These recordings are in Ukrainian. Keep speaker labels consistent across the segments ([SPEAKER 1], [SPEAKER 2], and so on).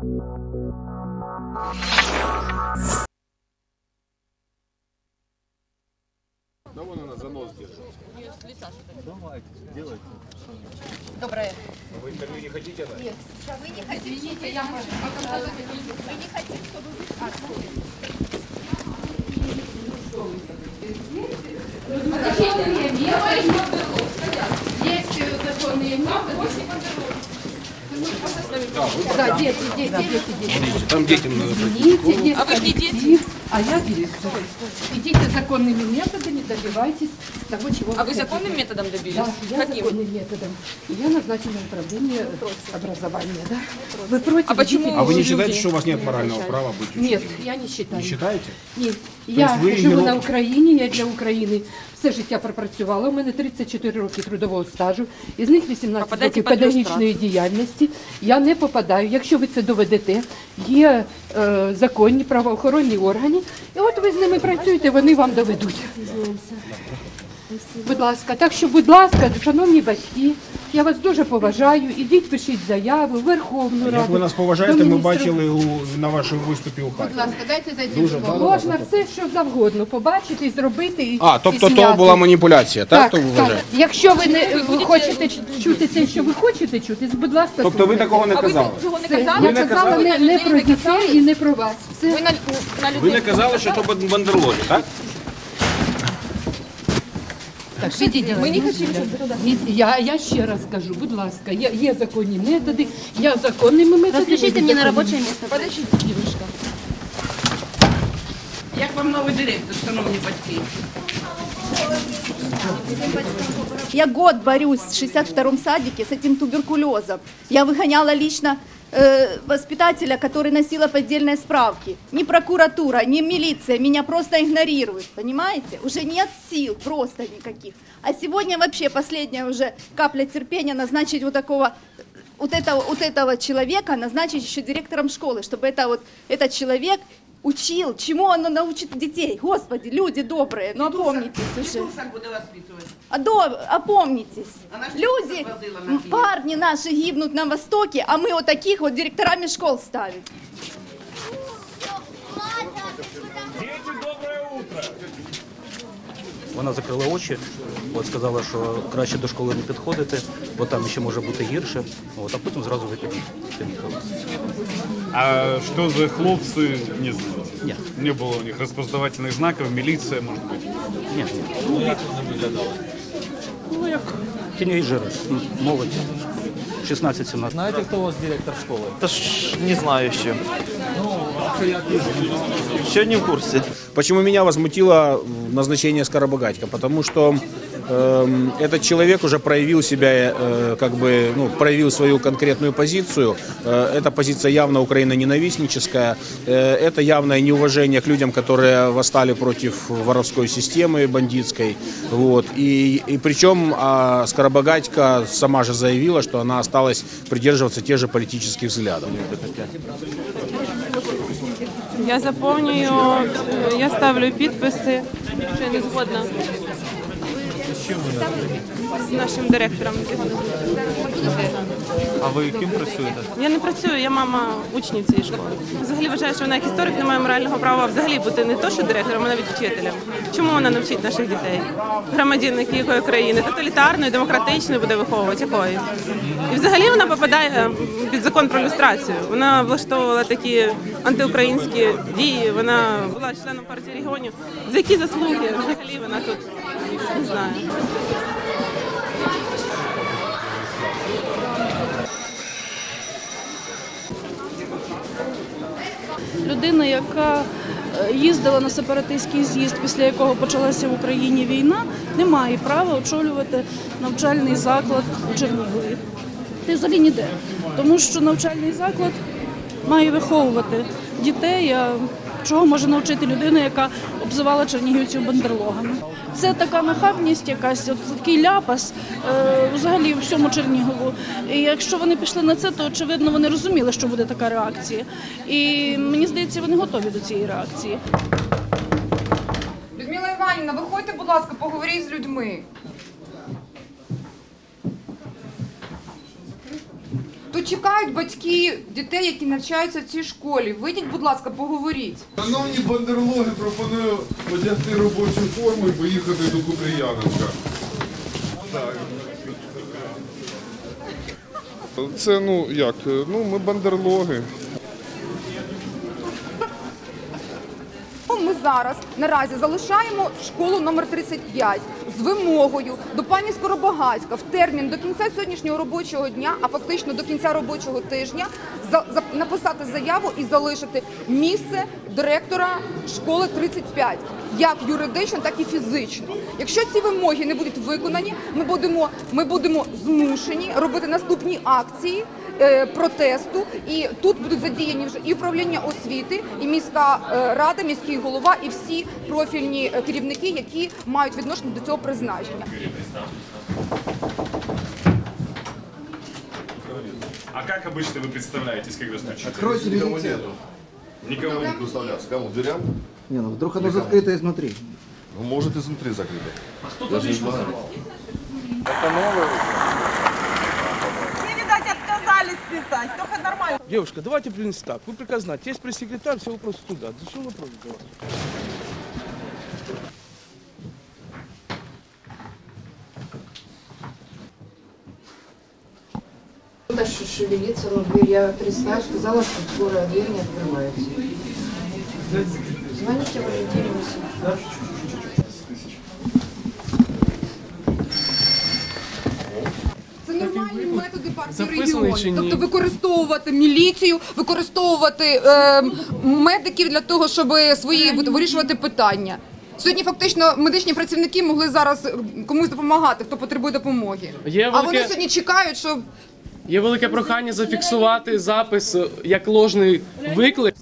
[SPEAKER 1] Да вон она за нос держит. Давайте, сделайте. Доброе. Вы интервью не хотите, да? Нет. Вы не хотите, Извините, я может, Вы не хотите, чтобы вы
[SPEAKER 2] вышли. Отпустите меня, милая, Да, дети, дети, дети, дети.
[SPEAKER 3] Там детям надо
[SPEAKER 2] Дети, дети. а вы не дети? А я директор. Идите законными методами, добивайтесь того, чего
[SPEAKER 4] А вы
[SPEAKER 2] хотите.
[SPEAKER 4] законным методом добились?
[SPEAKER 2] Да, я
[SPEAKER 4] Каким?
[SPEAKER 2] законным методом. Я назначена в управление образования, да? Вы против?
[SPEAKER 4] А почему
[SPEAKER 2] Идите.
[SPEAKER 3] А вы не
[SPEAKER 4] Люди.
[SPEAKER 3] считаете, что у вас нет морального права быть учителем?
[SPEAKER 2] Нет, я не считаю.
[SPEAKER 3] Не считаете?
[SPEAKER 2] Ні, я
[SPEAKER 3] есть ви
[SPEAKER 2] живу
[SPEAKER 3] геро-
[SPEAKER 2] на Україні, я для України все життя пропрацювала. У мене 34 роки трудового стажу, із них 18
[SPEAKER 4] Попадаєте
[SPEAKER 2] років
[SPEAKER 4] під
[SPEAKER 2] педагогічної діяльності. Я не попадаю. Якщо ви це доведете, є е, законні правоохоронні органи, і от ви з ними працюєте, вони вам доведуть. Будь ласка, так що, будь ласка, шановні батьки, я вас дуже поважаю. Ідіть, пишіть заяву, в Верховну Раду.
[SPEAKER 3] Як ви нас поважаєте, ми бачили у, на вашому виступі у хаті.
[SPEAKER 1] Будь ласка, дайте зайти.
[SPEAKER 3] Дуже добре.
[SPEAKER 2] Можна все, що завгодно побачити, і зробити. І,
[SPEAKER 3] А,
[SPEAKER 2] і
[SPEAKER 3] тобто то
[SPEAKER 2] зняти.
[SPEAKER 3] була маніпуляція, так?
[SPEAKER 2] Так,
[SPEAKER 3] то ви вважаєте?
[SPEAKER 2] Якщо ви не ви хочете чути те, що ви хочете чути, будь ласка,
[SPEAKER 3] Тобто ви
[SPEAKER 2] слухайте.
[SPEAKER 3] такого не
[SPEAKER 4] А ви
[SPEAKER 3] казали?
[SPEAKER 4] цього не казали?
[SPEAKER 2] я казала не, не про дітей і не про вас. Все.
[SPEAKER 4] Ви на, на
[SPEAKER 3] Ви не казали, що то бандерлоги, так?
[SPEAKER 2] Так, підійдіть.
[SPEAKER 4] Ми не хочемо, щоб
[SPEAKER 2] Я, я ще раз кажу, будь ласка, є, є законні методи, я законними методами.
[SPEAKER 5] Разрешите мне на рабочее место.
[SPEAKER 4] Подождіть, дівчинка.
[SPEAKER 6] Як вам новий директор, шановні батьки?
[SPEAKER 5] Я год борюсь в 62-м садике с этим туберкулезом. Я выгоняла лично э, воспитателя, который носила поддельные справки. Ни прокуратура, ни милиция меня просто игнорируют, понимаете? Уже нет сил просто никаких. А сегодня вообще последняя уже капля терпения назначить вот такого вот этого, вот этого человека назначить еще директором школы, чтобы это вот, этот человек учил, чему оно научит детей. Господи, люди добрые, ну опомнитесь уже.
[SPEAKER 6] Дідушок буде воспитувати.
[SPEAKER 5] А до- Опомнитесь.
[SPEAKER 6] Она ж
[SPEAKER 5] Люди,
[SPEAKER 6] возила на
[SPEAKER 5] м, парни наши гибнут на Востоке, а мы вот таких вот директорами школ ставим.
[SPEAKER 7] Вона закрила очі, от сказала, що краще до школи не підходити, бо там ще може бути гірше. От, а потім зразу ви поїхали.
[SPEAKER 8] А что за хлопцы, не знаете?
[SPEAKER 7] Ні,
[SPEAKER 8] Не было у них распознавательных знаков, милиция, может быть.
[SPEAKER 7] ні, ні. Ну як вони виглядали? Ну як тінейджери, м, молодь. 16-17.
[SPEAKER 9] Знаете, кто у вас директор школы?
[SPEAKER 10] Та ж не знаю Ще не в курсі.
[SPEAKER 3] Почему меня возмутило назначение Скоробогатько? Потому что эм, этот человек уже проявил себя, э, как бы, ну, проявил свою конкретную позицию. Э, эта позиция явно украино-ненавистническая. Э, это явное неуважение к людям, которые восстали против воровской системы бандитской. Вот. И, и причем а, Скоробогатько сама же заявила, что она осталась придерживаться тех же политических взглядов.
[SPEAKER 4] Я заповнюю, я ставлю підписи, що я не згодна. З нашим директором.
[SPEAKER 9] Ви ким працюєте?
[SPEAKER 4] Я не працюю, я мама учнів цієї школи. Взагалі вважаю, що вона як історик не має морального права взагалі бути не то, що директором, а навіть вчителем. Чому вона не вчить наших дітей? Громадянок якої країни? Тоталітарної, демократичної буде виховувати якої? І взагалі вона попадає під закон про люстрацію. Вона влаштовувала такі антиукраїнські дії. Вона була членом партії регіонів. За які заслуги взагалі вона тут не знаю.
[SPEAKER 11] Людина, яка е, їздила на сепаратистський з'їзд, після якого почалася в Україні війна, не має права очолювати навчальний заклад у Чернігові. Ти взагалі ніде. Тому що навчальний заклад має виховувати дітей. а Чого може навчити людина, яка обзивала чернігівців бандерлогами? Це така нахабність, якась от такий ляпас е, взагалі всьому Чернігову. І якщо вони пішли на це, то очевидно вони розуміли, що буде така реакція. І мені здається, вони готові до цієї реакції.
[SPEAKER 1] Людмила Іванівна, виходьте, будь ласка, поговоріть з людьми.
[SPEAKER 12] Що чекають батьки дітей, які навчаються в цій школі? Вийдіть, будь ласка, поговоріть.
[SPEAKER 13] Шановні бандерлоги, пропоную одягти робочу форму і поїхати до Купріяненка. Так. Це ну як? Ну ми бандерлоги.
[SPEAKER 12] Зараз. Наразі залишаємо школу номер 35 з вимогою до пані Скоробогацька в термін до кінця сьогоднішнього робочого дня, а фактично до кінця робочого тижня, написати заяву і залишити місце директора школи 35, як юридично, так і фізично. Якщо ці вимоги не будуть виконані, ми будемо, ми будемо змушені робити наступні акції е, протесту, і тут будуть задіяні вже і управління освіти, і міська е, рада, міський голова, і всі профільні е, керівники, які мають відношення до цього призначення.
[SPEAKER 8] А как обычно вы представляетесь, когда стучите?
[SPEAKER 14] Откройте
[SPEAKER 13] Никого нету. Никого не представляться. Кому? Дверям?
[SPEAKER 14] Не, ну вдруг оно закрыто изнутри.
[SPEAKER 13] Ну, может, изнутри закрыто. А Даже не знаю.
[SPEAKER 6] видать, отказались писать. Только нормально.
[SPEAKER 14] Девушка, давайте, блин, так. Вы приказ знаете. Есть пресс-секретарь, все вопросы туда. Зачем вопрос задавать?
[SPEAKER 2] Кто-то ш- шевелится, но дверь, я представила, сказала, что скоро дверь не открывается. Звоните Валентине.
[SPEAKER 12] Це нормальні методи партії регіонів. Тобто використовувати міліцію, використовувати е, медиків для того, щоб свої вирішувати питання. Сьогодні фактично медичні працівники могли зараз е, комусь допомагати, хто потребує допомоги.
[SPEAKER 15] Є
[SPEAKER 12] А вони сьогодні чекають, що
[SPEAKER 15] є велике прохання зафіксувати запис е, як ложний виклик.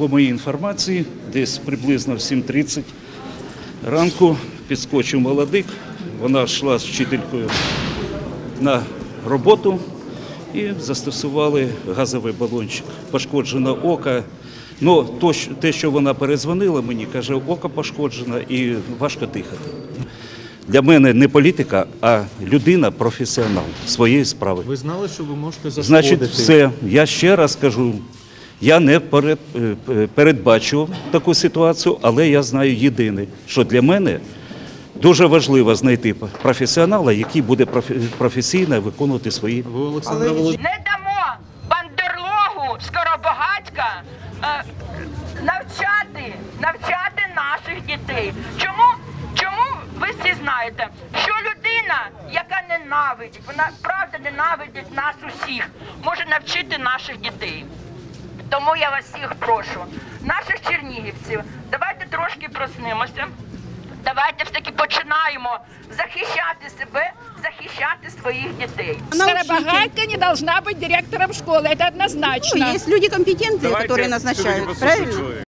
[SPEAKER 7] По моїй інформації, десь приблизно в 7.30 ранку підскочив молодик. Вона йшла з вчителькою на роботу і застосували газовий балончик. Пошкоджено око. Ну, то, те, що вона перезвонила мені, каже, око пошкоджено і важко дихати. Для мене не політика, а людина, професіонал своєї справи.
[SPEAKER 9] Ви знали, що ви можете
[SPEAKER 7] Значить, все. Я ще раз кажу, я не е, е, передбачував таку ситуацію, але я знаю єдине, що для мене дуже важливо знайти професіонала, який буде професійно виконувати свої.
[SPEAKER 6] Не дамо бандерлогу Скоробогатька е, навчати, навчати наших дітей. Чому? Чому ви всі знаєте, що людина, яка ненавидить, вона правда ненавидить нас усіх, може навчити наших дітей. Тому я вас всіх прошу, наших чернігівців, давайте трошки проснемося. Давайте все таки починаємо захищати себе, захищати своїх дітей.
[SPEAKER 1] Скоробогатка не должна быть директором школы, это однозначно.
[SPEAKER 6] есть люди компетентные,
[SPEAKER 8] Давайте
[SPEAKER 6] которые
[SPEAKER 8] всё-таки
[SPEAKER 6] назначают,
[SPEAKER 8] послушаем
[SPEAKER 6] правильно?
[SPEAKER 8] человека.